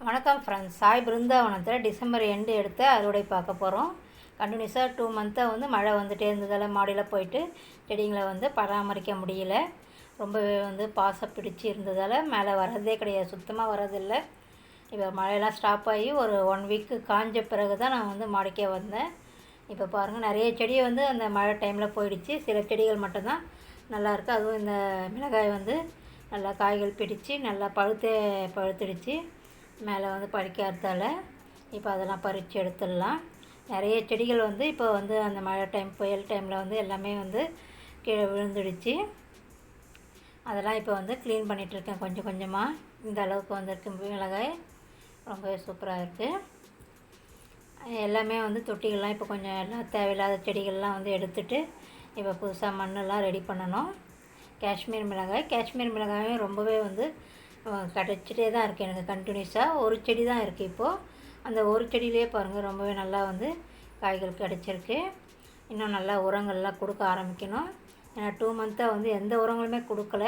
வணக்கம் ஃப்ரெண்ட்ஸ் சாய் பிருந்தாவனத்தில் December end எடுத்து அறுவடை பார்க்க போகிறோம் கண்டினியூஸாக டூ மந்த்தாக வந்து மழை வந்துட்டே இருந்ததால் மாடியில் போயிட்டு செடிங்களை வந்து பராமரிக்க முடியல. ரொம்பவே வந்து பாசம் பிடிச்சி இருந்ததால் மேலே வர்றதே கிடையாது. சுத்தமாக வர்றதில்லை. இப்போ மழையெல்லாம் ஸ்டாப் ஆகி ஒரு ஒன் வீக்கு காஞ்ச பிறகு தான் நான் வந்து மாடிக்கே வந்தேன். இப்போ பாருங்கள் நிறைய செடி வந்து அந்த மழை டைமில் போயிடுச்சு. சில செடிகள் மட்டும்தான் நல்லாயிருக்கு அதுவும் இந்த மிளகாய் வந்து நல்லா காய்கள் பிடிச்சி நல்லா பழுத்தே பழுத்துடுச்சு. மேலே வந்து படிக்காததால் இப்போ அதெல்லாம் பறித்து எடுத்துடலாம். நிறைய செடிகள் வந்து இப்போ வந்து அந்த மழை டைம் புயல் டைமில் வந்து எல்லாமே வந்து கீழே விழுந்துடுச்சு. அதெல்லாம் இப்போ வந்து க்ளீன் பண்ணிகிட்ருக்கேன் கொஞ்சம் கொஞ்சமாக இந்த அளவுக்கு வந்திருக்கு மிளகாய். ரொம்பவே சூப்பராக இருக்குது எல்லாமே வந்து தொட்டிகள்லாம் இப்போ கொஞ்சம் எல்லாம் தேவையில்லாத செடிகள்லாம் வந்து எடுத்துட்டு இப்போ புதுசாக மண்ணெல்லாம் ரெடி பண்ணணும். காஷ்மீர் மிளகாய். காஷ்மீர் மிளகாயும் ரொம்பவே வந்து கிடைச்சிட்டே தான் இருக்குது எனக்கு கண்டினியூஸாக ஒரு செடி தான் இருக்குது இப்போது அந்த ஒரு செடியிலே பாருங்கள் ரொம்பவே நல்லா வந்து காய்கள் கிடச்சிருக்கு. இன்னும் நல்லா உரங்கள்லாம் கொடுக்க ஆரம்பிக்கணும். ஏன்னா டூ மந்த்தாக வந்து எந்த உரங்களுமே கொடுக்கல.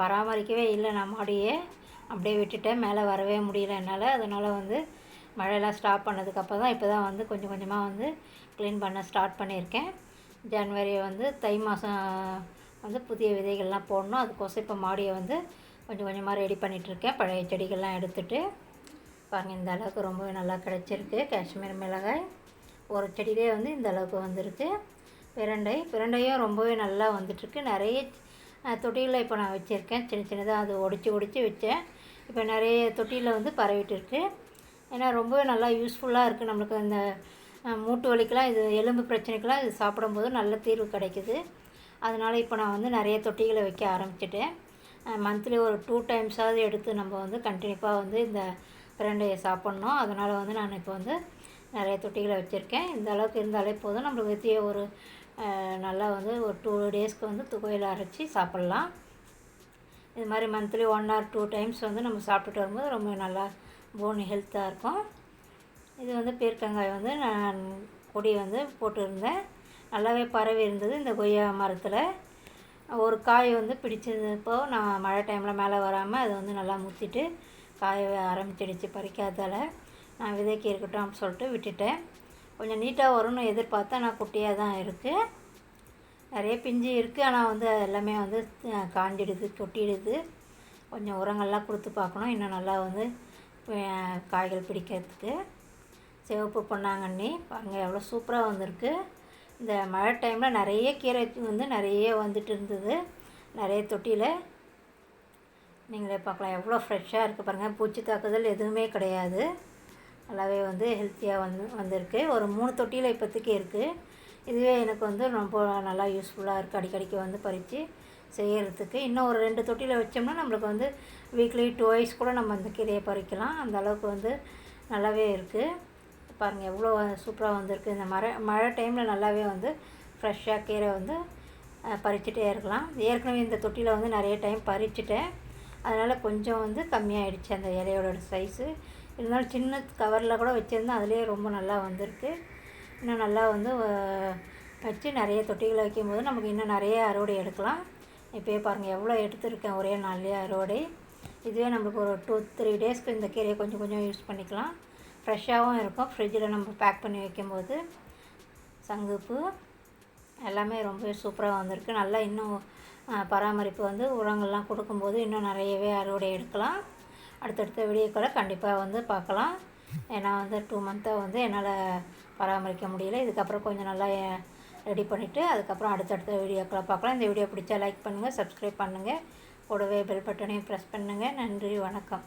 பராமரிக்கவே இல்லை நான் மாடியே அப்படியே விட்டுட்டேன். மேலே வரவே முடியல என்னால். அதனால் வந்து மழையெல்லாம் ஸ்டாப் பண்ணதுக்கப்புறம் தான் இப்போ தான் வந்து கொஞ்சம் கொஞ்சமாக வந்து க்ளீன் பண்ண ஸ்டார்ட் பண்ணியிருக்கேன். ஜனவரி வந்து தை மாதம் வந்து புதிய விதைகள்லாம் போடணும். அதுக்கோசம் இப்போ மாடியை வந்து கொஞ்சம் கொஞ்சமாக ரெடி பண்ணிகிட்ருக்கேன் பழைய செடிகள்லாம் எடுத்துகிட்டு பாருங்கள் இந்த அளவுக்கு ரொம்பவே நல்லா கிடச்சிருக்கு. காஷ்மீர் மிளகாய் ஒரு செடியிலே வந்து இந்த அளவுக்கு வந்திருக்கு. பிரண்டை பிரண்டையும் ரொம்பவே நல்லா வந்துட்டுருக்கு. நிறைய தொட்டியில் இப்போ நான் வச்சுருக்கேன். சின்ன சின்னதாக அது ஒடிச்சு ஒடிச்சு வச்சேன். இப்போ நிறைய தொட்டியில் வந்து பரவிட்டு இருக்கு ஏன்னா ரொம்பவே நல்லா யூஸ்ஃபுல்லாக இருக்குது நம்மளுக்கு இந்த மூட்டு வலிக்கெலாம் இது எலும்பு பிரச்சனைக்கெலாம் இது சாப்பிடும்போது நல்ல தீர்வு கிடைக்குது. அதனால் இப்போ நான் வந்து நிறைய தொட்டிகளை வைக்க ஆரம்பிச்சிட்டேன். மந்த்லி ஒரு டூ டைம்ஸாவது எடுத்து நம்ம வந்து கண்டினியூப்பாக வந்து இந்த பிரண்டையை சாப்பிட்ணும். அதனால் வந்து நான் இப்போ வந்து நிறைய தொட்டிகளை வச்சுருக்கேன். இந்த அளவுக்கு இருந்தாலே போதும். நம்மளுக்கு வித்திய ஒரு நல்லா வந்து ஒரு டூ டேஸ்க்கு வந்து துகையில் அரைச்சி சாப்பிட்லாம். இது மாதிரி monthly one or two times வந்து நம்ம சாப்பிட்டுட்டு வரும்போது ரொம்ப நல்லா போன் ஹெல்த்தாக இருக்கும். இது வந்து பீர்க்கங்காய் வந்து நான் கொடி வந்து போட்டிருந்தேன். நல்லாவே பரவி இருந்தது இந்த கொய்யா மரத்தில். ஒரு காய் வந்து பிடிச்சதுப்போ நான் மழை டைமில் மேலே வராமல் அது வந்து நல்லா முத்திட்டு காய ஆரம்பிச்சிடுச்சு பறிக்காதால் நான் விதைக்கு இருக்கட்டும் அப்படின்னு சொல்லிட்டு விட்டுட்டேன். கொஞ்சம் நீட்டாக வரும்னு எதிர்பார்த்தா நான் குட்டியாக தான் இருக்குது நிறைய பிஞ்சு இருக்குது ஆனால் வந்து அது எல்லாமே வந்து காஞ்சிடுது கொட்டிடுது. கொஞ்சம் உரங்கள்லாம் கொடுத்து பார்க்கணும். இன்னும் நல்லா வந்து காய்கள் பிடிக்கிறதுக்கு. சிவப்பு பொன்னாங்கண்ணி. பாருங்கள் எவ்வளோ சூப்பராக வந்திருக்கு. இந்த மழை டைமில் நிறைய கீரை வந்து நிறைய வந்துட்டு இருந்தது. நிறைய தொட்டியில். நீங்களே பார்க்கலாம். எவ்வளோ ஃப்ரெஷ்ஷாக இருக்குது பாருங்கள் பூச்சி தாக்குதல் எதுவுமே கிடையாது. நல்லாவே வந்து ஹெல்த்தியாக வந்து வந்திருக்கு. ஒரு மூணு தொட்டியில் இப்போதைக்கு இருக்குது இதுவே எனக்கு வந்து ரொம்ப நல்லா யூஸ்ஃபுல்லாக இருக்குது அடிக்கடிக்கு வந்து பறித்து செய்கிறதுக்கு இன்னும் ஒரு ரெண்டு தொட்டியில் வச்சோம்னா நம்மளுக்கு வந்து வீக்லி டூ வைஸ் கூட நம்ம அந்த கீரையை பறிக்கலாம். அந்த அளவுக்கு வந்து நல்லாவே இருக்குது பாருங்கள் எவ்வளோ சூப்பராக வந்திருக்கு. இந்த மழை மழை டைமில் நல்லாவே வந்து ஃப்ரெஷ்ஷாக கீரை வந்து பறிச்சுட்டே இருக்கலாம். ஏற்கனவே இந்த தொட்டியில் வந்து நிறைய டைம் பறிச்சுட்டேன். அதனால் கொஞ்சம் வந்து கம்மியாகிடுச்சு அந்த இலையோட சைஸு இருந்தாலும் சின்ன கவரில் கூட வச்சுருந்தேன் அதுலேயே ரொம்ப நல்லா வந்திருக்கு. இன்னும் நல்லா வந்து வச்சு நிறைய தொட்டிகளை வைக்கும்போது நமக்கு இன்னும் நிறைய அறுவடை எடுக்கலாம். இப்போயே பாருங்கள் எவ்வளோ எடுத்துருக்கேன் ஒரே நாள்லேயே அறுவடை. இதுவே நம்மளுக்கு ஒரு டூ த்ரீ டேஸ்க்கு இந்த கீரையை கொஞ்சம் கொஞ்சம் யூஸ் பண்ணிக்கலாம். ஃப்ரெஷ்ஷாகவும் இருக்கும். ஃப்ரிட்ஜில் நம்ம பேக் பண்ணி வைக்கும்போது சங்குப்பூ எல்லாமே ரொம்ப சூப்பராக வந்திருக்கு. நல்லா இன்னும் பராமரிப்பு வந்து உரங்கள்லாம் கொடுக்கும்போது இன்னும் நிறையவே அறுவடை எடுக்கலாம். அடுத்தடுத்த வீடியோக்களை கண்டிப்பாக வந்து பார்க்கலாம். ஏன்னா வந்து டூ மந்த்தாக வந்து என்னால் பராமரிக்க முடியல. இதுக்கப்புறம் கொஞ்சம் நல்லா ரெடி பண்ணிவிட்டு அதுக்கப்புறம் அடுத்தடுத்த வீடியோக்களை பார்க்கலாம். இந்த வீடியோ பிடிச்சா லைக் பண்ணுங்கள் சப்ஸ்கிரைப் பண்ணுங்கள் கூடவே பெல் பட்டனையும் ப்ரெஸ் பண்ணுங்கள் நன்றி வணக்கம்.